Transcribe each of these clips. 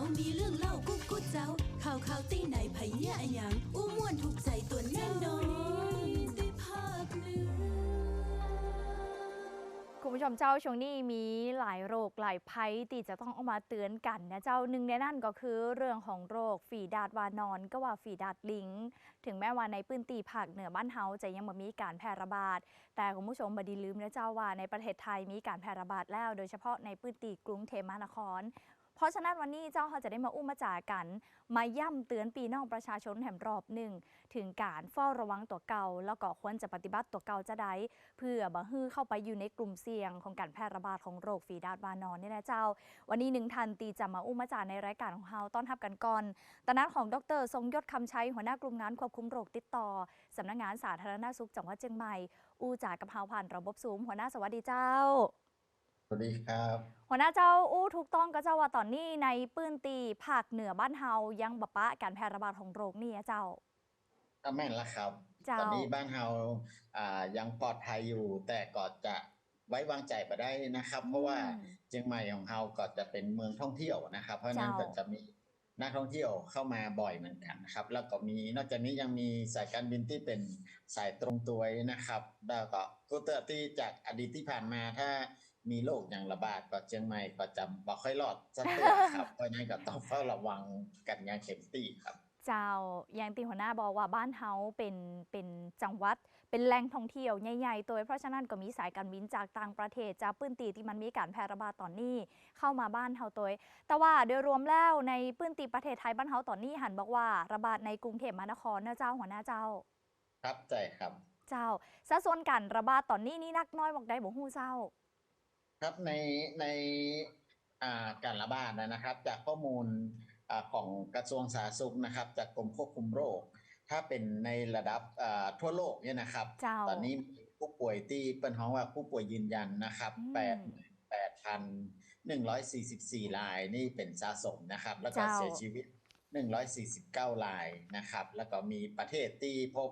ามีเรื่องเล่ากุ๊กกุ๊กเจ้า ข่าวข่าวตีไหนไผเหี้ยอะหยังอู้ม่วนถูกใจตัวแน่นอนได้ภาคเหนือคุณผู้ชมเจ้าช่วงนี้มีหลายโรคหลายภัยที่จะต้องเอามาเตือนกันนะเจ้าหนึ่งในนั่นก็คือเรื่องของโรคฝีดาดวานอน ก็ว่าฝีดาดลิง ถึงแม้ว่าในพื้นที่ภาคเหนือบ้านเฮาจะยังไม่มีการแพร่ระบาด แต่คุณผู้ชมบดีลืมนะเจ้าว่าในประเทศไทยมีการแพร่ระบาดแล้ว โดยเฉพาะในพื้นที่กรุงเทพมหานคร เพราะฉะนั้นวันนี้เจ้าเขาจะได้มาอุ้มมาจ่ากัน มาย่ำเตือนปีน้องประชาชนแห่งรอบหนึ่งถึงการเฝ้าระวังตัวเก่า แล้วก็ควรจะปฏิบัติตัวเก่าจะได้เพื่อบ่ฮื้อเข้าไปอยู่ในกลุ่มเสี่ยงของการแพร่ระบาดของโรคฝีดาดวานอนเนี่ยนะเจ้า วันนี้หนึ่งทันตีจะมาอุ้มมาจ่าในรายการของเฮาต้อนรับกันก่อนตอนนั้นของดรทรงยศคำชัยหัวหน้ากลุ่มงานควบคุมโรคติดต่อสำนักงานสาธารณสุขจังหวัดเชียงใหม่ อู้จ่ากับเฮาผ่านระบบซูมหัวหน้าสวัสดีเจ้า สวัสดีครับหัวหน้าเจ้าอู้ถูกต้องก็เจ้าว่าตอนนี้ในปื้นตีภาคเหนือบ้านเฮายังบะปะการแพร่ระบาดของโรคนี่อะเจ้าก็แม่นละครับเจ้าตอนนี้บ้านเฮาอ่ายังปลอดภัยอยู่ แต่ก็จะไว้วางใจไปได้นะครับ เพราะว่าอืมเชียงใหม่ของเฮาก็จะเป็นเมืองท่องเที่ยวนะครับ เพราะฉะนั้นเจ้าก็จะมีนักท่องเที่ยวเข้ามาบ่อยเหมือนกันนะครับ แล้วก็มีนอกจากนี้ยังมีสายการบินที่เป็นสายตรงตัวนะครับ แล้วก็ก็เตอร์ที่จากอดีตที่ผ่านมาถ้า มีโรคอย่างระบาดก็เชียงใหม่ก็จะบ่ค่อยรอดสักเท่าไหร่ครับเพราะฉะนั้นก็ต้องเฝ้าระวังกันอย่างเข้มที่ครับ เจ้าอย่างที่หัวหน้าบอกว่าบ้านเฮาเป็นเป็นจังหวัด เป็นแหล่งท่องเที่ยวใหญ่ๆตัวเพราะฉะนั้นก็มีสายการบินจากต่างประเทศจากพื้นที่ที่มันมีการแพร่ระบาดตอนนี้ เข้ามาบ้านเฮาตัวแต่ว่าโดยรวมแล้วในพื้นที่ประเทศไทยบ้านเฮาตอนนี้หันบอกว่าระบาดในกรุงเทพมหานครเนะเจ้าหัวหน้าเจ้า ครับใช่ครับ เจ้าสัดส่วนการระบาดตอนนี้นี่นักน้อยบอกได้บอกฮู้เจ้า ครับในในอ่าการระบาดนะครับ จากข้อมูลอ่าของกระทรวงสาธารณสุขนะครับ จากกรมควบคุมโรค ถ้าเป็นในระดับอ่าทั่วโลกเนี่ยนะครับเจ้าตอนนี้มีผู้ป่วยที่เป็นห้องว่าผู้ป่วยยืนยันนะครับอืมแปดแปดพันหนึ่งร้อยสี่สิบสี่รายนี่เป็นสะสมนะครับ แล้วก็เจ้าเสียชีวิตหนึ่งร้อยสี่สิบเก้ารายนะครับ แล้วก็มีประเทศที่พบ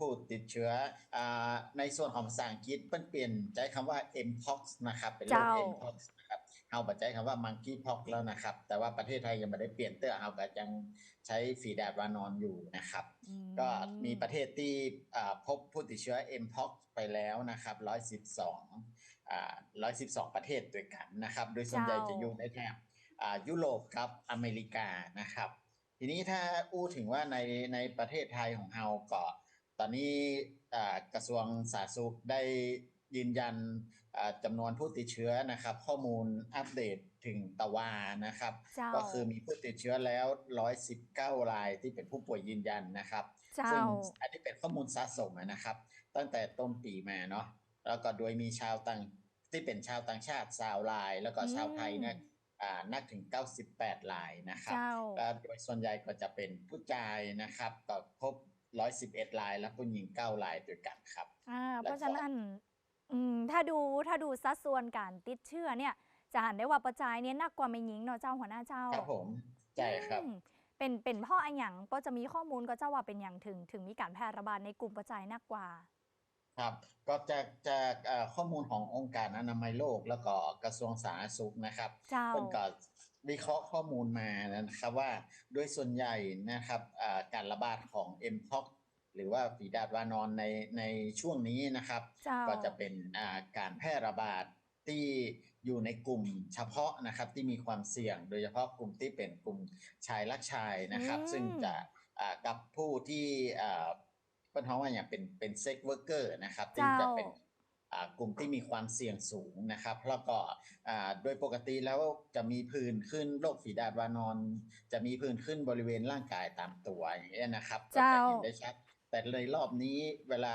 ผู้ติดเชื้ออ่าในส่วนของภาษาอังกฤษเปิ้นเปลี่ยนใจคำว่า mpox นะครับเป็นโรคเจ้า mpox นะครับเฮาปัจจัยคำว่า monkeypox แล้วนะครับ แต่ว่าประเทศไทยยังไม่ได้เปลี่ยนเตื้อเฮาก็ยังใช้ฝีดาดวานอนอยู่นะครับอืก็มีประเทศที่อ่าพบผู้ติดเชื้อ mpox ไปแล้วนะครับ 112อ่า112 ประเทศด้วยกันนะครับ โดยส่วนใหญ่จะอยู่ในแถบอ่ายุโรปกับอเมริกานะครับทีนี้ถ้าอู้ถึงว่าในในประเทศไทยของเราก็ ตอนนี้อ่ากระทรวงสาธารณสุขได้ยืนยันอ่าจำนวนผู้ติดเชื้อนะครับ ข้อมูลอัปเดตถึงตะวานะครับเจ้าก็คือมีผู้ติดเชื้อแล้ว 119 รายที่เป็นผู้ป่วยยืนยันนะครับเจ้าซึ่งอันนี้เป็นข้อมูลสะสมนะครับ ตั้งแต่ต้นปีมาเนาะแล้วก็โดยมีชาวต่างที่เป็นชาวต่างชาติสาวราย แล้วก็ชาวไทยเนี่ยอ่านักถึง 98รายนะครับเจ้าก็โดยส่วนใหญ่ก็จะเป็นผู้ชายนะครับก็พบ 111ราย และผู้หญิง9รายด้วยกันครับ อ่าแล้วก็เพราะฉะนั้นอืมถ้าดูถ้าดูสัดส่วนการติดเชื้อเนี่ย จะหันได้ว่าประจายเนี่ยหนักกว่าไม่หญิงเนาะเจ้าหัวหน้าเจ้าครับผมใช่ครับ อืมเป็นเป็นเพ่ออันหยังก็จะมีข้อมูลก็เจ้าว่าเป็นอย่างถึง ถึงมีการแพร่ระบาดในกลุ่มประจายหนักกว่า ครับก็จากจากเอ่อข้อมูลขององค์การอนามัยโลกแล้วก็กระทรวงสาธารณสุขนะครับ เจ้า เพิ่นก็ วิเคราะห์ข้อมูลมานะครับว่าโดยส่วนใหญ่นะครับอ่าการระบาดของ mpox หรือว่าฝีดาดวานอนในในช่วงนี้นะครับเจ้าก็จะเป็นอ่าการแพร่ระบาดที่อยู่ในกลุ่มเฉพาะนะครับที่มีความเสี่ยง โดยเฉพาะกลุ่มที่เป็นกลุ่มชายรักชายนะครับอืมซึ่งจะอ่ากับผู้ที่อ่าเป็นท้องว่าอย่างเป็นเป็นเซ็กเวอร์เกอร์นะครับที่จะเป็นอ่า กลุ่มที่มีความเสี่ยงสูงนะครับ แล้วก็อ่าโดยปกติแล้วจะมีผื่นขึ้นโรคฝีดาดวานอน จะมีผื่นขึ้นบริเวณร่างกายตามตัวอย่างเงี้ยนะครับก็เจ้าจะเห็นได้ชัดแต่ในรอบนี้เวลา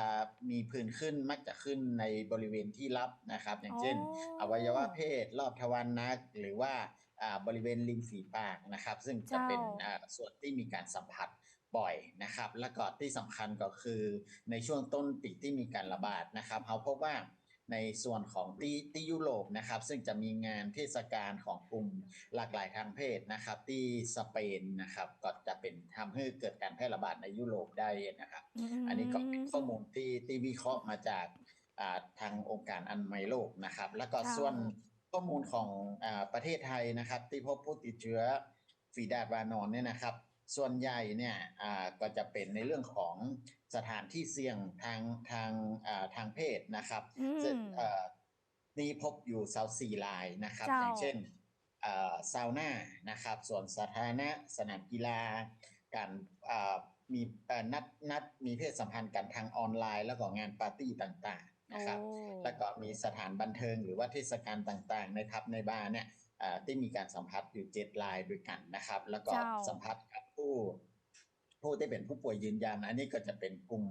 มีผื่นขึ้นมักจะขึ้นในบริเวณที่รับนะครับ อย่างเช่น อวัยวะเพศ รอบทวารหนัก หรือว่าอ่าบริเวณริมฝีปากนะครับ ซึ่งจะเป็นเจ้าอ่าส่วนที่มีการสัมผัส บ่อยนะครับ แล้วก็ที่สำคัญก็คือในช่วงต้นปีที่มีการระบาดนะครับเขาพบว่าในส่วนของที่ที่ยุโรปนะครับ ซึ่งจะมีงานเทศกาลของกลุ่มหลากหลายทางเพศนะครับ ที่สเปนนะครับก็จะเป็นทำให้เกิดการแพร่ระบาดในยุโรปได้นะครับมอันนี้ก็เป็นข้อมูลที่ที่วิเคราะห์มาจากอ่าทางองค์การอนามัยโลกนะครับ แล้วก็เจ้าส่วนข้อมูลของอ่าประเทศไทยนะครับ ที่พบผู้ติดเชื้อฝีดาดวานอนเนี่ยนะครับ ส่วนใหญ่เนี่ยอ่าก็จะเป็นในเรื่องของสถานที่เสี่ยงทางทางอ่าทางเพศนะครับอืมซึ่งเอ่อนี่พบอยู่เซาสี่ลายนะครับเจ้าอย่างเช่นเอ่อซาวน่านะครับ ส่วนสาธารณะสนามกีฬา การอ่ามีเอ่อนัดนัดมีเพศสัมพันธ์กันทางออนไลน์ แล้วก็งานปาร์ตี้ต่างๆนะครับโอ้แล้วก็มีสถานบันเทิงหรือว่าเทศกาลต่างๆในทับในบาร์เนี่ยอ่าที่มีการสัมผัสอยู่เจ็ดรายด้วยกันนะครับ แล้วก็เจ้าสัมผัสกับ ผู้ผู้ที่เป็นผู้ป่วยยืนยันอันนี้ก็จะเป็นกลุ่ม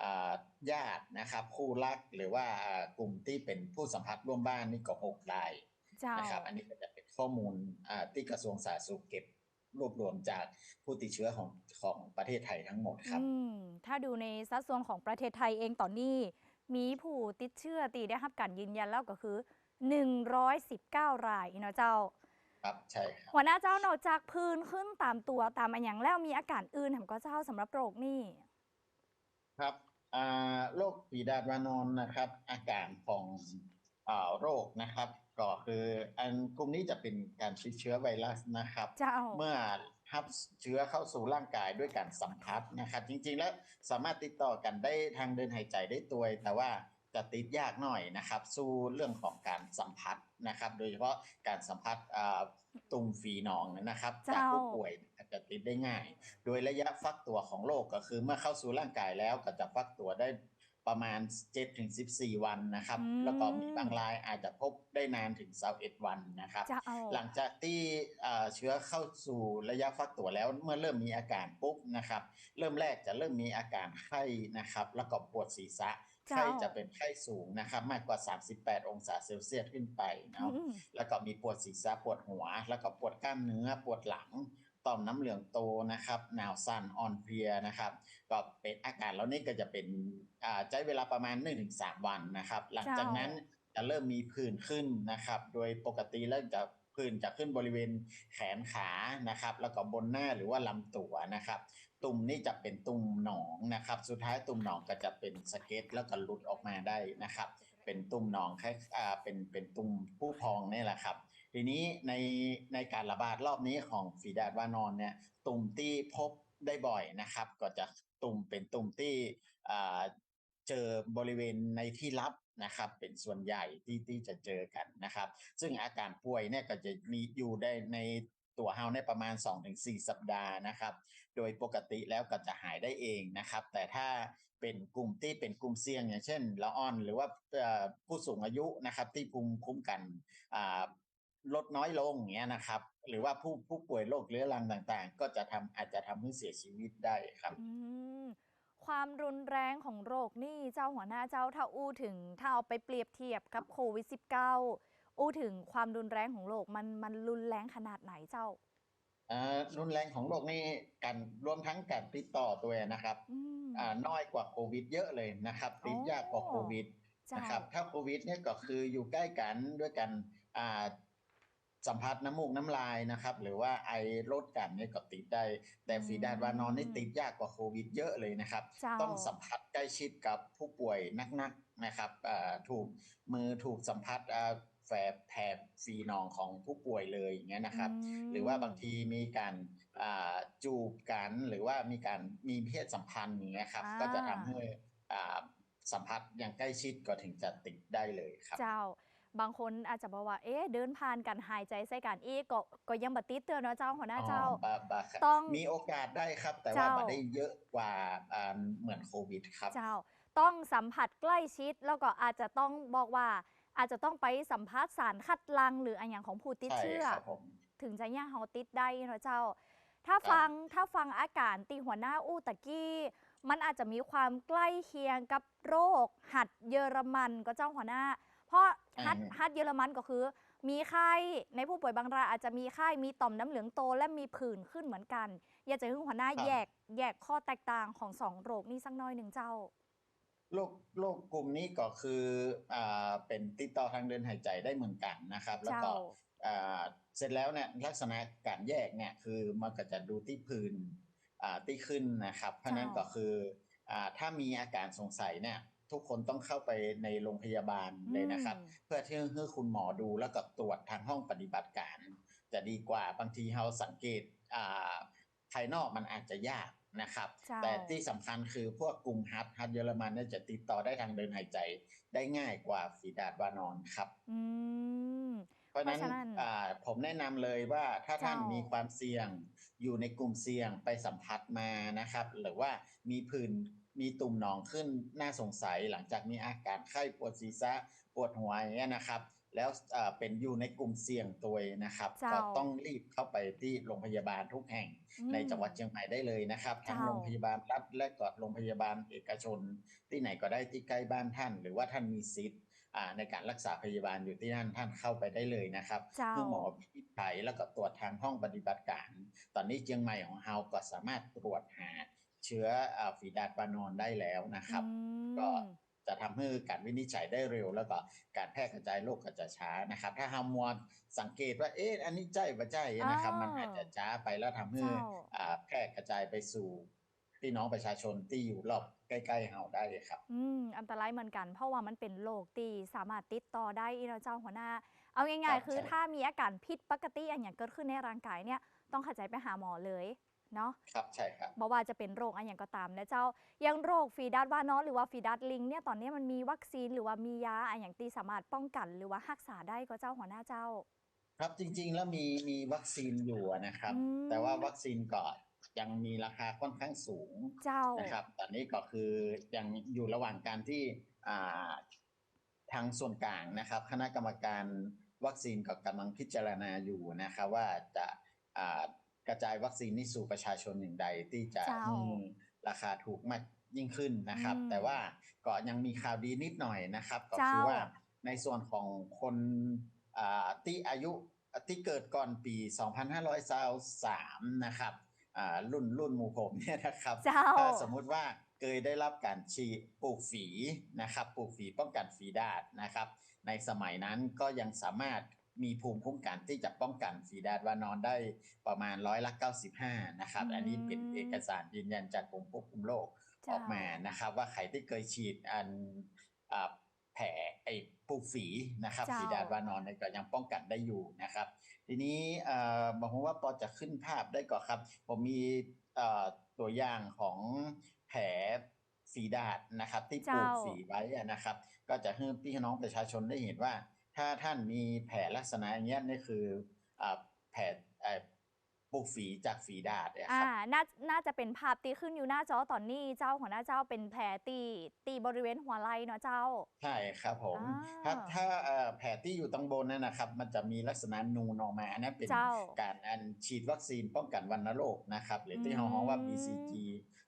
อ่าญาตินะครับ คู่รักหรือว่าอ่ากลุ่มที่เป็นผู้สัมผัสร่วมบ้านนี่ก็หกรายเจ้านะครับ อันนี้ก็จะเป็นข้อมูลอ่าที่กระทรวงสาธารณสุขเก็บรวบรวมจากผู้ติดเชื้อของของประเทศไทยทั้งหมดครับอืมถ้าดูในสัดส่วนของประเทศไทยเองตอนนี้ มีผู้ติดเชื้อตีได้รับการยืนยันแล้วก็คือ 119 รายเนาะเจ้า ครับใช่ครับหัวหน้าเจ้านอกจากพื้นขึ้นตามตัวตามอันอย่างแล้วมีอาการอื่นแถมก็เจ้าสำหรับโรคนี่ครับอ่าโรคฝีดาดวานอนนะครับ อาการของอ่าโรคนะครับ ก็คืออันกลุ่มนี้จะเป็นการติดเชื้อไวรัสนะครับเจ้าเมื่อรับเชื้อเข้าสู่ร่างกายด้วยการสัมผัสนะครับ จริงๆแล้วสามารถติดต่อกันได้ทางเดินหายใจได้ตัวยแต่ว่า จะติดยากหน่อยนะครับ สู้เรื่องของการสัมผัสนะครับ โดยเฉพาะการสัมผัสอ่าตุ่มฝีหนองนะครับเจ้าจากผู้ป่วยอาจจะติดได้ง่าย โดยระยะฟักตัวของโรคก็คือเมื่อเข้าสู่ร่างกายแล้วก็จะฟักตัวได้ประมาณ 7-14 วันนะครับอืมแล้วก็มีบางรายอาจจะพบได้นานถึง21วันนะครับเจ้าหลังจากที่อ่าเชื้อเข้าสู่ระยะฟักตัวแล้วเมื่อเริ่มมีอาการปุ๊บนะครับ เริ่มแรกจะเริ่มมีอาการไข้นะครับ แล้วก็ปวดศีรษะเจ้า ไข้จะเป็นไข้สูงนะครับ มากกว่า 38 องศาเซลเซียสขึ้นไปเนาะอืมแล้วก็มีปวดศีรษะปวดหัว แล้วก็ปวดกล้ามเนื้อปวดหลังต่อมน้ำเหลืองโตนะครับหนาวสั่นอ่อนเพลียนะครับ ก็เป็นอาการแล้วนี่ก็จะเป็นอ่าใช้เวลาประมาณ 1-3 วันนะครับ หลังจากนั้นจะเริ่มมีผื่นขึ้นนะครับ โดยปกติแล้วจะ ผื่นจะขึ้นบริเวณแขนขานะครับ แล้วก็บนหน้าหรือว่าลำตัวนะครับ ตุ่มนี่จะเป็นตุ่มหนองนะครับ สุดท้ายตุ่มหนองก็จะเป็นสะเก็ตแล้วก็หลุดออกมาได้นะครับ เป็นตุ่มหนองแค่เป็นเป็นตุ่มผู้พองนี่แหละครับทีนี้ในในการระบาดรอบนี้ของฝีดาดว่านอนเนี่ย ตุ่มที่พบได้บ่อยนะครับ ก็จะตุ่มเป็นตุ่มที่เจอบริเวณในที่ลับ นะครับ เป็นส่วนใหญ่ที่ที่จะเจอกันนะครับ ซึ่งอาการป่วยเนี่ยก็จะมีอยู่ได้ในตัวเฮาในประมาณ 2-4 สัปดาห์นะครับ โดยปกติแล้วก็จะหายได้เองนะครับ แต่ถ้าเป็นกลุ่มที่เป็นกลุ่มเสี่ยงอย่างเช่นละอ่อน หรือว่าผู้สูงอายุนะครับที่ภูมิคุ้มกันลดน้อยลงเงี้ยนะครับ หรือว่าผู้ผู้ป่วยโรคเรื้อรังต่างๆ ก็จะทำอาจจะทำให้เสียชีวิตได้ครับอื ความรุนแรงของโรคนี่เจ้าหัวหน้าเจ้าถ้าอู้ถึงถ้าเอาไปเปรียบเทียบกับโควิด -19 อู้ถึงความรุนแรงของโรคมันมันรุนแรงขนาดไหนเจ้าอ่ารุนแรงของโรคนี่การรวมทั้งการติดต่อตัวนะครับอืมอ่าน้อยกว่าโควิด เยอะเลยนะครับ ติดยากกว่าโควิดเจ้านะครับถ้าโควิดเนี่ยก็คืออยู่ใกล้กันด้วยกันอ่า สัมผัสน้ำมูกน้ำลายนะครับ หรือว่าไอลดกันเนี่ยก็ติดได้ แต่ฝีดาดวานอนนี่ติดยากกว่าโควิดเยอะเลยนะครับเจ้าต้องสัมผัสใกล้ชิดกับผู้ป่วยนักๆนะครับอ่าถูกมือถูกสัมผัสอ่าแฝบแถบฟีนองของผู้ป่วยเลยอย่างเงี้ยนะครับมหรือว่าบางทีมีการอ่าจูบกันหรือว่ามีการมีเพศสัมพันธ์อย่างเงี้ยครับอ่าก็จะทำให้อ่าสัมผัสอย่างใกล้ชิดก็ถึงจะติดได้เลยครับ เจ้า บางคนอาจจะบอกว่า เอ๊ะ เดินผ่านกันหายใจใส่กันอีกก็ก็ยังบัติดเตือนเนาะเจ้าหัวหน้าเจ้าอ๋อบาบาครับต้อง มีโอกาสได้ครับ แต่ว่าเจ้าไม่ได้เยอะกว่าอ่าเหมือนโควิดครับ เจ้า ต้องสัมผัสใกล้ชิดแล้วก็อาจจะต้องบอกว่า อาจจะต้องไปสัมภาษณ์สารคัดลัง หรืออันอย่างของผู้ติดใช่เชื้อ ครับผม ถึงจะย่าเฮาติดได้เนาะเจ้า ถ้าครับ ฟังถ้าฟังอาการตีหัวหน้าอู้ตะกี้ มันอาจจะมีความใกล้เคียงกับโรคหัดเยอรมันก็เจ้าหัวหน้า เพราะหัดหัดเยอรมันก็คือ มีไข้ในผู้ป่วยบางรายอาจจะมีไข้มีต่อมน้ำเหลืองโตและมีผื่นขึ้นเหมือนกัน อยากจะให้หัวหน้าแยกแยกข้อแตกต่างของสองโรคนี้สักหน้อยหนึ่งเจ้าโรคโรคกลุ่มนี้ก็คืออ่าเป็นติดต่อทางเดินหายใจได้เหมือนกันนะครับ แล้วก็เจ้าอ่าเสร็จแล้วเนี่ยลักษณะการแยกเนี่ยคือมันก็จะดูที่พื้นอ่าที่ขึ้นนะครับ เพราะฉะนั้นเจ้าก็คืออ่าถ้ามีอาการสงสัยเนี่ย ทุกคนต้องเข้าไปในโรงพยาบาลเลยนะครับอืมเพื่อที่ให้คุณหมอดูแล้วก็ตรวจทางห้องปฏิบัติการ จะดีกว่าบางทีเราสังเกตอ่าภายนอกมันอาจจะยากนะครับเจ้าแต่ที่สำคัญคือพวกกลุ่มฮัทฮัทเยอรมันเนี่ยจะติดต่อได้ทางเดินหายใจได้ง่ายกว่าฝีดาดวานอนครับอืมเพราะฉะนั้นเพราะฉะนั้นอ่าผมแนะนำเลยว่าถ้าท่านเจ้ามีมีความเสี่ยงอยู่ในกลุ่มเสี่ยงไปสัมผัสมานะครับ หรือว่ามีผื่น มีตุ่มหนองขึ้นน่าสงสัยหลังจากมีอาการไข้ปวดศีรษะปวดหัวอย่างเงี้ยนะครับ แล้วอ่าเป็นอยู่ในกลุ่มเสี่ยงตัวเองนะครับเจ้าก็ต้องรีบเข้าไปที่โรงพยาบาลทุกแห่งอืมในจังหวัดเชียงใหม่ได้เลยนะครับ ทั้งเจ้าโรงพยาบาลรัฐและก็โรงพยาบาลเอกชน ที่ไหนก็ได้ที่ใกล้บ้านท่าน หรือว่าท่านมีสิทธิ์อ่าในการรักษาพยาบาลอยู่ที่นั่นท่านเข้าไปได้เลยนะครับเจ้าเพื่อหมอวินิจฉัยแล้วก็ตรวจทางห้องปฏิบัติการ ตอนนี้เชียงใหม่ของเราก็สามารถตรวจหา เชื้ออ่าฝีดาดวานอนได้แล้วนะครับอืมก็จะทำให้การวินิจฉัยได้เร็ว แล้วก็การแพร่กระจายโรคก็จะช้านะครับ ถ้าฮามวลสังเกตว่าเอ๊ะอันนี้ใจบ่ใจนะครับ มันอาจจะช้าไปแล้วทำให้เจ้าอ่าแพร่กระจายไปสู่พี่น้องประชาชนที่อยู่รอบใกล้ๆเฮาได้เลยครับ อืม อันตรายเหมือนกัน เพราะว่ามันเป็นโรคที่สามารถติดต่อได้อีเนาะเจ้าหัวหน้า เอาง่ายครับๆคือใช่ถ้ามีอาการผิดปกติอันอย่างเกิดขึ้นในร่างกายเนี่ย ต้องเข้าใจไปหาหมอเลย เนาะครับใช่ครับบอกว่าจะเป็นโรคอันอย่างก็ตามนะเจ้าอยังโรคฟีดัดวานอนหรือว่าฟีดัดลิงเนี่ยตอนนี้มันมีวัคซีนหรือว่ามียาอันอย่างที่สามารถป้องกันหรือว่ารักษาได้ก็เจ้าหัวหน้าเจ้า ครับจริง ๆ แล้วมีมีวัคซีนอยู่นะครับอืมแต่ว่าวัคซีนก็ยังมีราคาค่อนข้างสูงเจ้านะครับ ตอนนี้ก็คือยังอยู่ระหว่างการที่อ่าทางส่วนกลางนะครับ คณะกรรมการวัคซีนก็กำลังพิจารณาอยู่นะครับ ว่าจะอ่า กระจายวัคซีนนี้สู่ประชาชนอย่างใดที่จะเจ้าอืมราคาถูกมากยิ่งขึ้นนะครับอืมแต่ว่าก็ยังมีข่าวดีนิดหน่อยนะครับ ก็เจ้าคือว่าในส่วนของคนอ่าที่อายุที่เกิดก่อนปี 2523นะครับอ่ารุ่นรุ่นหมู่ผมเนี่ยนะครับเจ้าถ้าสมมุติว่าเคยได้รับการฉีดปลูกฝีนะครับ ปลูกฝีป้องกันฝีดาษนะครับ ในสมัยนั้นก็ยังสามารถ มีภูมิคุ้มกันที่จะป้องกันฝีดาษวานอนได้ประมาณร้อยละ95 นะครับ อันนี้เป็นอืมเอกสารยืนยันจากกรมควบคุมโรคเจ้าออกมานะครับ ว่าใครที่เคยฉีดอันอ่าแผลไอ้ปลูกฝีนะครับเจ้าฝีดาษวานอนเนี่ยก็ยังป้องกันได้อยู่นะครับ ทีนี้เอ่อบอกผมว่าพอจะขึ้นภาพได้ก่อนครับ ผมมีเอ่อตัวอย่างของแผลฝีดาษนะครับ ที่ปลูกเจ้าฝีไว้อะนะครับ ก็จะให้พี่น้องประชาชนได้เห็นว่า ถ้าท่านมีแผลลักษณะอย่างเงี้ยนี่คืออ่าแผลเอ่อปลูกฝีจากฝีดาษเนี่ยคอ่ารับน่าน่าจะเป็นภาพตีขึ้นอยู่หน้าจอตอนนี้เจ้าหัวหน้าเจ้าเป็นแผลตีตีบริเวณหัวไหล่เนาะเจ้า ใช่ครับผมอ่าถ้าถ้าเอ่อแผลที่อยู่ตรงบนนั่นนะครับ มันจะมีลักษณะนูนออกมาอันนั้นเป็นเจ้าการอันฉีดวัคซีนป้องกันวัณโรคนะครับ หรือที่อืมเราเรียกว่า BCG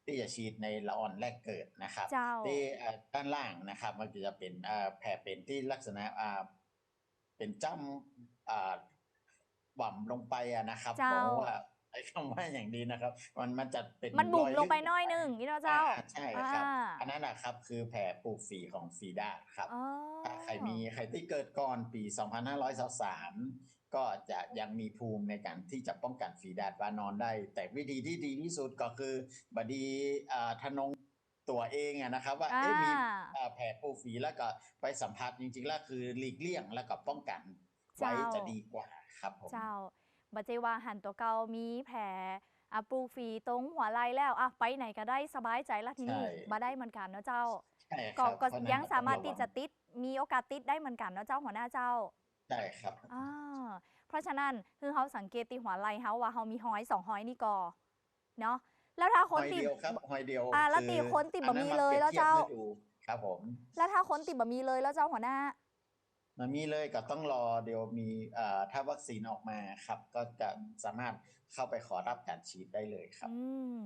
ที่จะฉีดในละอ่อนแรกเกิดนะครับเจ้าที่เอ่อด้านล่างนะครับมันก็จะเป็นเอ่อแผลเป็นที่ลักษณะอ่า เป็นจ้ำอ่าหว่ำลงไปอะนะครับเจ้า เพราะว่าไอ้คำว่าอย่างดีนะครับ มันมันจะเป็นมันบุ๋มรอยลงไปลึกหน้อยหนึงนี่เนาะเจ้าอ่ใช่ครับ อ่าอันนั้นนะครับคือแผลปลูกฝีของฝีดาษครับ อ๋อ ถ้าใครมีใครที่เกิดก่อนปี 2523 ก็จะยังมีภูมิในการที่จะป้องกันฝีดาษวานอนได้ แต่วิธีที่ดีที่สุดก็คือบดีอ่าทนง ตัวเองอะนะครับ ว่าเอ๊ะมีอ่าอ่าแผลปูฝีแล้วก็ไปสัมผัสจริงๆแล้วคือหลีกเลี่ยงแล้วก็ป้องกันไว้เจ้าจะดีกว่าครับผมเจ้าบัจเจว่าหันตัวเก่ามีแผลอะปลูกฝีตรงหัวไหล่แล้วอะไปไหนก็ได้สบายใจละทีนี้ใช่มาได้เหมือนกันเนาะเจ้าใช่คก็รับก็เพราะฉะนั้นยังสามารถต้องที่วังจะติดมีโอกาสติดได้เหมือนกันเนาะเจ้าหัวหน้าเจ้าใช่ครับอ่าเพราะฉะนั้นคือเขาสังเกตตีหัวไหล่เขาว่าเขามีหอยสองหอยนี่ก่อเนาะ แล้วถ้าหคนอยติดเดียวครับหอยเดียวอ่าแล้วอตีคนติดบะหมี่อันนั้นเลยแล้วปรีบทียบเจ้าให้ดูครับผมแล้วถ้าคนติดบะมีเลยแล้วเจ้าหัวหน้า มันมีเลยก็ต้องรอเดี๋ยวมีเอ่อถ้าวัคซีนออกมาครับ ก็จะสามารถเข้าไปขอรับการฉีดได้เลยครับ อืม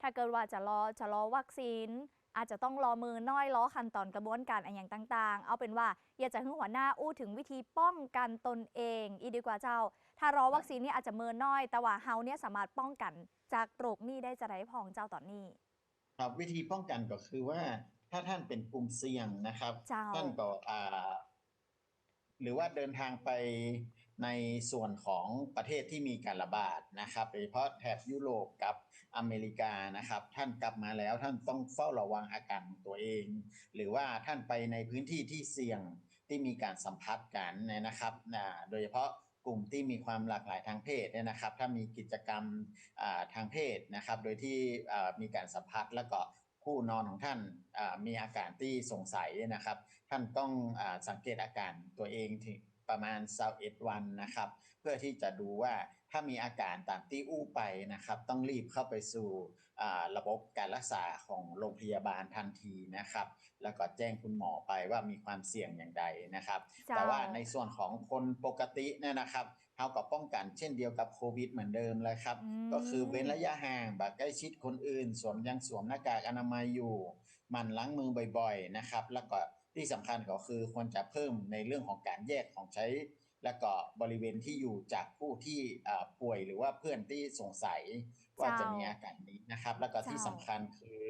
ถ้าเกิดว่าจะรอจะรอวัคซีน อาจจะต้องรอมือน้อยรอขั้นตอนกระบวนการอะไรอย่างต่าง ๆ เอาเป็นว่าอยากจะให้หัวหน้าอู้ถึงวิธีป้องกันตนเอง อีดีกว่าเจ้า ถ้ารอวัคซีนนี่อาจจะมือน้อย แต่ว่าเฮาเนี่ยสามารถป้องกัน จากโรคนี้ได้จะได้พองเจ้าตอนนี้ ครับวิธีป้องกันก็คือว่าถ้าท่านเป็นกลุ่มเสี่ยงนะครับเจ้าท่านก็อ่า หรือว่าเดินทางไปในส่วนของประเทศที่มีการระบาดนะครับโดยเฉพาะแถบยุโรปกับอเมริกานะครับ ท่านกลับมาแล้วท่านต้องเฝ้าระวังอาการของตัวเอง หรือว่าท่านไปในพื้นที่ที่เสี่ยงที่มีการสัมผัสกันนะครับอ่าโดยเฉพาะ กลุ่มที่มีความหลากหลายทางเพศเนี่ยนะครับ ถ้ามีกิจกรรมทางเพศนะครับ โดยที่มีการสัมผัสแล้วก็คู่นอนของท่านมีอาการที่สงสัยนะครับ ท่านต้องอสังเกตอาการตัวเองถึงประมาณ21วันนะครับ เพื่อที่จะดูว่า ถ้ามีอาการตามที่อู้ไปนะครับ ต้องรีบเข้าไปสู่อ่าระบบการรักษาของโรงพยาบาลทันทีนะครับ แล้วก็แจ้งคุณหมอไปว่ามีความเสี่ยงอย่างใดนะครับเจ้าแต่ว่าในส่วนของคนปกติเนี่ยนะครับเท่ากับป้องกันเช่นเดียวกับโควิดเหมือนเดิมเลยครับอืมก็คือเว้นระยะห่างแบบใกล้ชิดคนอื่น สวมยังสวมหน้ากากอนามัยอยู่หมันล้างมือบ่อยๆนะครับ แล้วก็ที่สำคัญก็คือควรจะเพิ่มในเรื่องของการแยกของใช้ แล้วก็บริเวณที่อยู่จากผู้ที่อ่าป่วยหรือว่าเพื่อนที่สงสัยว่าจะมีอาการนี้นะครับ แล้วก็ที่สำคัญคือ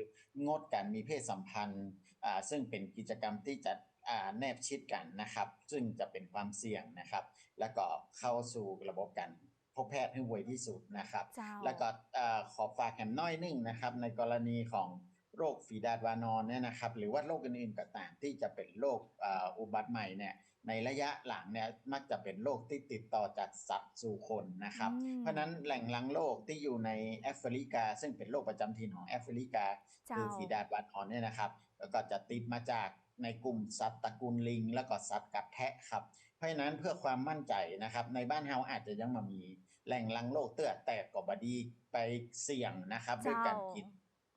งดการมีเพศสัมพันธ์อ่าซึ่งเป็นกิจกรรมที่จะอ่าแนบชิดกันนะครับ ซึ่งจะเป็นความเสี่ยงนะครับ แล้วก็เข้าสู่ระบบการพบแพทย์ให้ไวที่สุดนะครับเจ้าแล้วก็เอ่อขอฝากแหมน้อยหนึงนะครับ ในกรณีของโรคฝีดาดวานอนเนี่ยนะครับ หรือว่าโรคอื่นๆก็ตามที่จะเป็นโรคเอ่ออุบัติใหม่เนี่ย ในระยะหลังเนี่ยมักจะเป็นโรคที่ติดต่อจากสัตว์สู่คนนะครับอืมเพราะฉะนั้นแหล่งลังโรคที่อยู่ในแอฟริกา ซึ่งเป็นโรคประจำถิ่นของแอฟริกาเจ้าคือฝีดาดวานอนเนี่ยนะครับแล้วก็จะติดมาจากในกลุ่มสัตว์ตระกูลลิง แล้วก็สัตว์กัดแทะครับ เพราะฉะนั้นเพื่อความมั่นใจนะครับ ในบ้านเฮาอาจจะยังมามีแหล่งลังโรคเตื้อแต่ก็บดีไปเสี่ยงนะครับเจ้าด้วยการกิน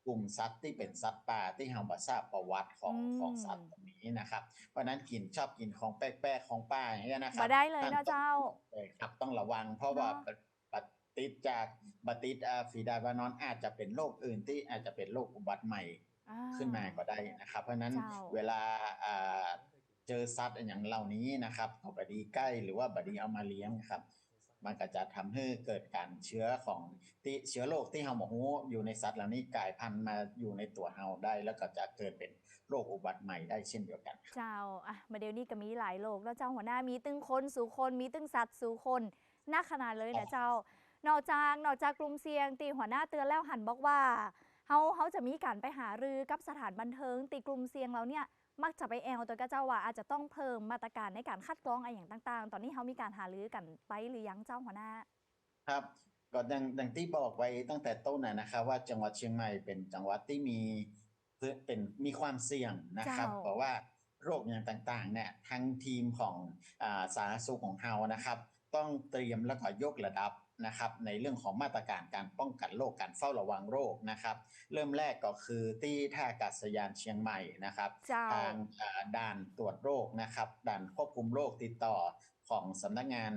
กลุ่มสัตว์ที่เป็นสัตว์ป่าที่เฮาบ่ทราบประวัติของอืมของสัตว์ตรงนี้นะครับ เพราะฉะนั้นกินชอบกินของแปลกๆของป่าอย่างเงี้ยนะครับ่ได้เลยท่นะต้องเจ้าเออครับต้องระวังเพราะว่าเนาะปปติดจากบติดอ่าฝีดาดวานอนอาจจะเป็นโรคอื่นที่อาจจะเป็นโรคอุบัติใหม่อ่าขึ้นมาก็ได้นะครับ เพราะฉะนั้นเจ้าเวลาอ่าเจอสัตว์อย่างเหล่านี้นะครับเขาบดีใกล้หรือว่าบดีเอามาเลี้ยงครับ มันก็จะทำให้เกิดการเชื้อของที่เชื้อโรคที่เฮาบอกว่าอยู่ในสัตว์เหล่านี้กลายพันธุ์มาอยู่ในตัวเฮาได้ แล้วก็จะเกิดเป็นโรคอุบัติใหม่ได้เช่นเดียวกัน เจ้าอะมาเดี๋ยวนี้ก็มีหลายโลกแล้วเจ้าหัวหน้ามีตึงคนสู่คนมีตึงสัตว์สู่คนน่าขนาดเลยนะเจ้า นอกจากนอกจากกลุ่มเสี่ยงตีหัวหน้าเตือนแล้วหันบอกว่าเฮาเฮาจะมีการไปหารือกับสถานบันเทิงตีกลุ่มเสี่ยงแล้วเนี่ย มักจะไปแอลตัวก็เจ้าว่าอาจจะต้องเพิ่มมาตรการในการคัดกรองอะไรอย่างต่าง ๆ ตอนนี้เฮามีการหารือกันไปหรือยังเจ้าหัวหน้า ครับก็ดังดังที่บอกไว้ตั้งแต่ต้นนะนะครับว่าจังหวัดเชียงใหม่เป็นจังหวัดที่มีคือเป็นมีความเสี่ยงนะครับเจ้าเพราะว่าโรคอย่างต่างๆเนี่ยทั้งทีมของอาสาธารณสุขของเฮานะครับ ต้องเตรียมแล้วก็ยกระดับ นะครับในเรื่องของมาตรการการป้องกันโรคการเฝ้าระวังโรคนะครับ เริ่มแรกก็คือที่ท่าอากาศยานเชียงใหม่นะครับเจ้าทางอ่าด่านตรวจโรคนะครับด่านควบคุมโรคติดต่อของสำนักงาน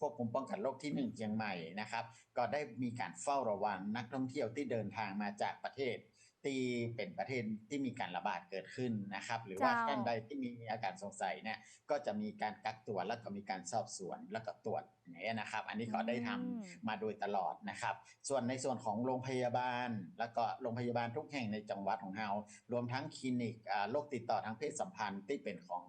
ควบคุมป้องกันโรคที่หนึ่งเชียงใหม่นะครับ ก็ได้มีการเฝ้าระวังนักท่องเที่ยวที่เดินทางมาจากประเทศ ที่เป็นประเทศที่มีการระบาดเกิดขึ้นนะครับ หรือว่าเจ้าท่านใดที่มีอาการสงสัยเนี่ยก็จะมีการกักตัวแล้วก็มีการสอบสวนแล้วก็ตรวจอย่างนี้ยนะครับ อันนี้ก็ได้ทำอืมมาโดยตลอดนะครับ ส่วนในส่วนของโรงพยาบาล แล้วก็โรงพยาบาลทุกแห่งในจังหวัดของเรารวมทั้งคลินิกอ่าโรคติดต่อทางเพศสัมพันธ์ที่เป็นของ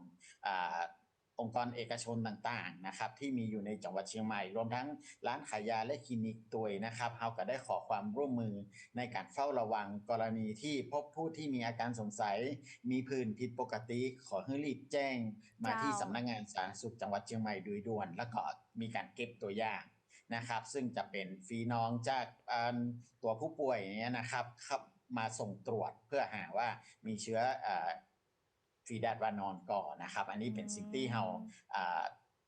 องค์กรเอกชนต่างๆนะครับที่มีอยู่ในจังหวัดเชียงใหม่ รวมทั้งร้านขายยาและคลินิกตัวนะครับเราก็ได้ขอความร่วมมือในการเฝ้าระวังกรณีที่พบผู้ที่มีอาการสงสัย มีผื่นผิดปกติ ขอให้รีบแจ้ง มาที่เจ้าสำนักงานสาธารณสุขจังหวัดเชียงใหม่โดยด่วน แล้วก็มีการเก็บตัวอย่างนะครับ ซึ่งจะเป็นฟีน้องจากตัวผู้ป่วยเงี้ยนะครับมาส่งตรวจเพื่อหาว่ามีเชื้ออ ฟีดาดวานอนก่อนนะครับ อันนี้เป็นสิ่งที่เราอ่า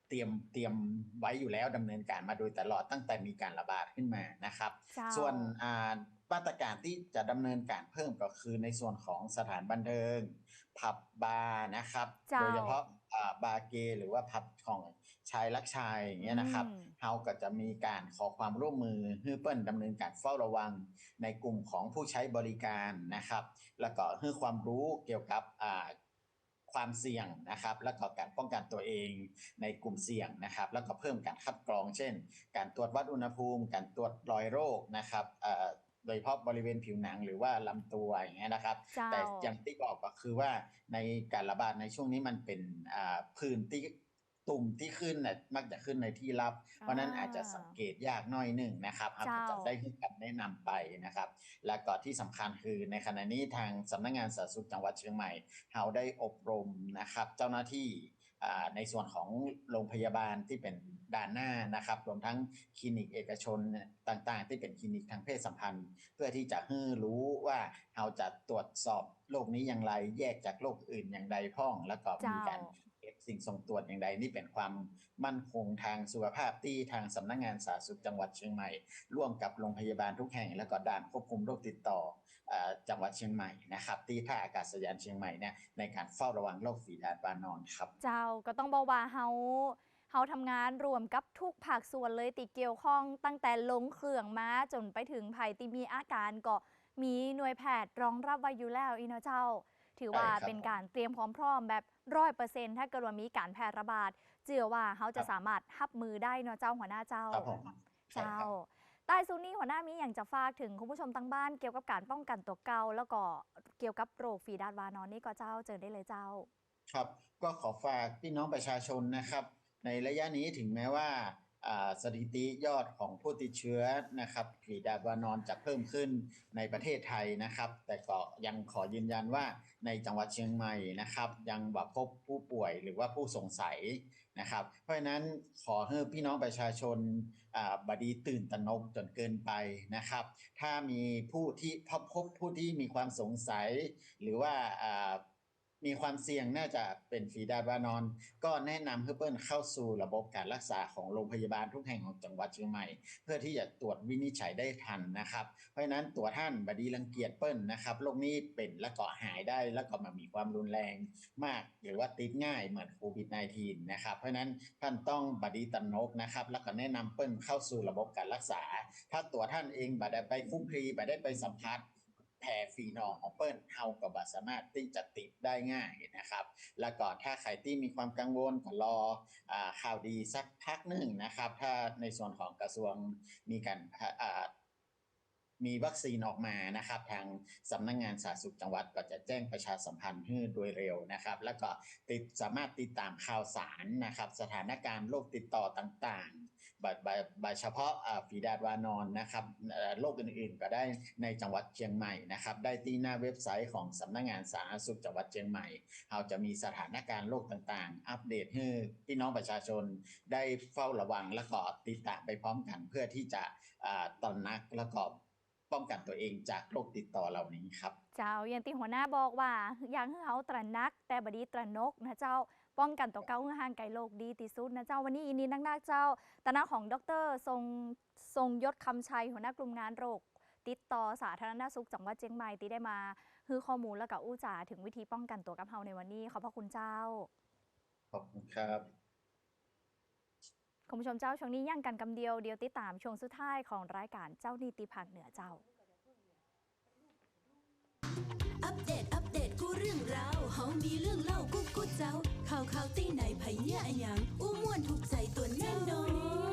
เตรียมเตรียมไว้อยู่แล้วดำเนินการมาโดยตลอดตั้งแต่มีการระบาดขึ้นมานะครับเจ้าส่วนอ่ามาตรการที่จะดำเนินการเพิ่มก็คือในส่วนของสถานบันเทิง ผับบาร์นะครับเจ้าโดยเฉพาะอ่าบาร์เกย์หรือว่าผับของชายรักชายอย่างเงี้ยนะครับอืมเฮาก็จะมีการขอความร่วมมือให้เปิ้นดำเนินการเฝ้าระวังในกลุ่มของผู้ใช้บริการนะครับ แล้วก็ให้ความรู้เกี่ยวกับอ่า ความเสี่ยงนะครับ แล้วก็การป้องกันตัวเองในกลุ่มเสี่ยงนะครับ แล้วก็เพิ่มการคัดกรอง เช่น การตรวจวัดอุณหภูมิ การตรวจรอยโรคนะครับเอ่อโดยเฉพาะบริเวณผิวหนังหรือว่าลำตัวอย่างเงี้ยนะครับเจ้าแต่อย่างที่บอกก็คือว่าในการระบาดในช่วงนี้มันเป็นอ่าพื้นที่ ตุ่มที่ขึ้นน่ะมักจะขึ้นในที่ลับ เพราะนั้นอาจจะสังเกตยากหน้อยหนึ่งนะครับเราก็เจ้าจะได้ให้คำแนะนำไปนะครับ และก็ที่สำคัญคือในขณะนี้ทางสำนักงานสาธารณสุขจังหวัดเชียงใหม่เราได้อบรมนะครับ เจ้าหน้าที่อ่าในส่วนของโรงพยาบาลที่เป็นด่านหน้านะครับ รวมทั้งคลินิกเอกชนต่างๆ ที่เป็นคลินิกทางเพศสัมพันธ์ เพื่อที่จะให้รู้ว่าเราจะตรวจสอบโรคนี้อย่างไร แยกจากโรคอื่นอย่างใดพ้อง แล้วก็มีการเจ้าเก็บ สิ่งส่งตรวจอย่างใดนี่เป็นความมั่นคงทางสุขภาพที่ทางสำนักงานสาธารณสุขจังหวัดเชียงใหม่ ร่วมกับโรงพยาบาลทุกแห่ง และก็ด่านควบคุมโรคติดต่ออจังหวัดเชียงใหม่นะครับ ที่ท่าอากาศยานเชียงใหม่เนี่ยในการเฝ้าระวังโรคฝีดาษวานอนครับ เจ้าก็ต้องบอกว่าเฮาเฮาทำงานรวมกับทุกภาคส่วนเลยติดเกี่ยวข้องตั้งแต่ลงเครื่องมาจนไปถึงภัยที่มีอาการก็มีหน่วยแพทย์รองรับไว้อยู่แล้วอีเนาะเจ้า ถือว่าใช่ครับเป็นการเตรียมความพร้อมแบบร้อยเปอร์เซ็นต์ถ้าเกิดว่ามีการแพร่ระบาด เจือว่าเขาจะสามารถรับมือได้เนาะเจ้าหัวหน้าเจ้าครับผมใช่เจ้าครับใต้ซูนี่หัวหน้ามีอย่างจะฝากถึงคุณผู้ชมตั้งบ้านเกี่ยวกับการป้องกันตัวเก่าแล้วก็เกี่ยวกับโรคฝีดาษวานอนนี่ก็เจ้าเจอได้เลยเจ้า ครับก็ขอฝากพี่น้องประชาชนนะครับ ในระยะนี้ถึงแม้ว่าอ่า สถิติยอดของผู้ติดเชื้อนะครับฝีดาษวานอนจะเพิ่มขึ้นในประเทศไทยนะครับ แต่ก็ยังขอยืนยันว่าในจังหวัดเชียงใหม่นะครับ ยังแบบพบผู้ป่วยหรือว่าผู้สงสัยนะครับ เพราะฉะนั้นขอให้พี่น้องประชาชนบดีตื่นตระหนกจนเกินไปนะครับ ถ้ามีผู้ที่พบพบผู้ที่มีความสงสัยหรือว่า มีความเสี่ยงน่าจะเป็นฝีดาษวานอน ก็แนะนำให้เปิ้ลเข้าสู่ระบบการรักษาของโรงพยาบาลทุกแห่งของจังหวัดเชียงใหม่ เพื่อที่จะตรวจวินิจฉัยได้ทันนะครับ เพราะฉะนั้นตัวท่านบดีรังเกียจเปิ้ลนะครับโรคนี้เป็นแล้วก็หายได้แล้วก็มามีความรุนแรงมาก หรือว่าติดง่ายเหมือนโควิด -19 นะครับเพราะฉะนั้นท่านต้องบดีตระหนกนะครับแล้วก็แนะนำเปิ้ลเข้าสู่ระบบการรักษา ถ้าตัวท่านเองบัได้ไปคุกคลีบัได้ไปสัมผัส แผ่ฝีนองของเปิ้ลเฮาก็บ่สามารถที่จะติดได้ง่ายนะครับ แล้วก็ถ้าใครที่มีความกังวลก็รออข่าวดีสักพักหนึ่งนะครับ ถ้าในส่วนของกระทรวงมีการมีวัคซีนออกมานะครับ ทางสำนักงงานสาธารณสุขจังหวัดก็จะแจ้งประชาสัมพันธ์ให้โดยเร็วนะครับ แล้วก็ติดสามารถติดตามข่าวสารนะครับ สถานการณ์โรคติดต่อต่างๆ บายบบเฉพาะฝีดาดวานอนนะครับโรคอื่นๆ ก็ได้ในจังหวัดเชียงใหม่นะครับได้ที่หน้าเว็บไซต์ของสำนักงานสาธารณสุขจังหวัดเชียงใหม่เราจะมีสถานการณ์โรคต่างๆ อัปเดตให้พี่น้องประชาชนได้เฝ้าระวังและก็ติดตามไปพร้อมกัน เพื่อที่จะอ่าตระหนักและก็ ป้องกันตัวเองจากโรคติดต่อเหล่านี้ครับ เจ้าอย่างที่หัวหน้าบอกว่าอยากให้เขาตระหนัก แต่บดีตระหนกนะเจ้าป้องกันตัวเก่าให้ห่างไกลโลกดีที่สุดนะเจ้าวันนี้อินดีนักๆเจ้าตนาของดรทรงทรงยศคำชัยหัวหน้ากลุ่มงานโรค ติดต่อสาธารณสุขจังหวัดเชียงใหม่ที่ได้มาคือข้อมูลแล้วก็อู้จ่าถึงวิธีป้องกันตัวกับเฮาในวันนี้ขอบพระคุณเจ้า ขอบคุณครับ คุณผู้ชมเจ้าช่วงนี้ย่างกันกำเดียวเดียวติดตามช่วงสุดท้ายของรายการเจ้านีติภาคเหนือเจ้า อัปเดต อัปเดต กูเรื่องราวเฮามีเรื่องเล่ากูกูเจ้า ข่าวข่าวตีไหนไผเหี้ยอะหยังอู้ม่วนถูกใจตัวแน่นอน